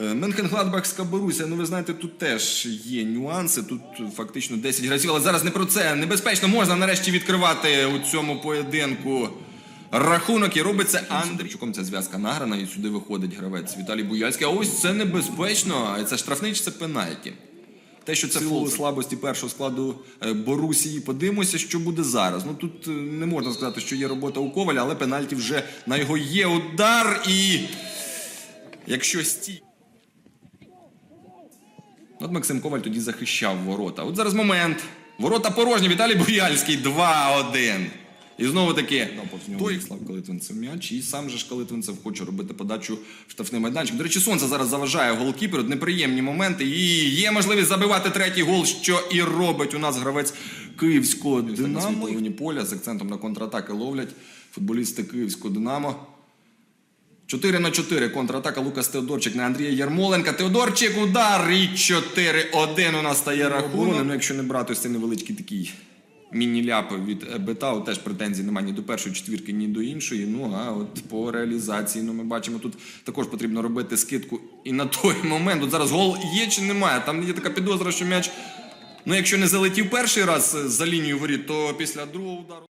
Е, Менхенгладбахська Боруся, ну ви знаєте, тут теж є нюанси. Тут фактично 10 гравців, але зараз не про це. Небезпечно можна нарешті відкривати у цьому поєдинку. Рахунок і робить це Андрійчуком. Ця зв'язка награна, і сюди виходить гравець Віталій Буяльський. А ось це небезпечно. Це штрафний чи це пенальті. Те, що це фол слабості першого складу е, Борусії, подивимося, що буде зараз. Ну тут е, не можна сказати, що є робота у Коваля, але пенальті вже на його є удар. І якщо стій. От Максим Коваль тоді захищав ворота. От зараз момент. Ворота порожні. Віталій Буяльський 2-1. І знову таки, той Слав Калитвинцев м'яч, і сам же ж Калитвинцев хоче робити подачу в штрафний майданчик. До речі, сонце зараз заважає голкіперу. Неприємні моменти. І є можливість забивати третій гол, що і робить у нас гравець київського Динамо. На половині поля з акцентом на контратаки ловлять футболісти київського Динамо. 4 на 4 контратака Лукас Теодорчик на Андрія Ярмоленка. Теодорчик удар і 4-1 у нас стає рахунок. Ну, якщо не брати ось цей невеличкий такий міні-ляп від Бетау, теж претензій немає ні до першої четвірки, ні до іншої. Ну а от по реалізації, ну ми бачимо, тут також потрібно робити скидку і на той момент. От зараз гол є чи немає. Там є така підозра, що м'яч. Ну, якщо не залетів перший раз за лінію воріт, то після другого удару.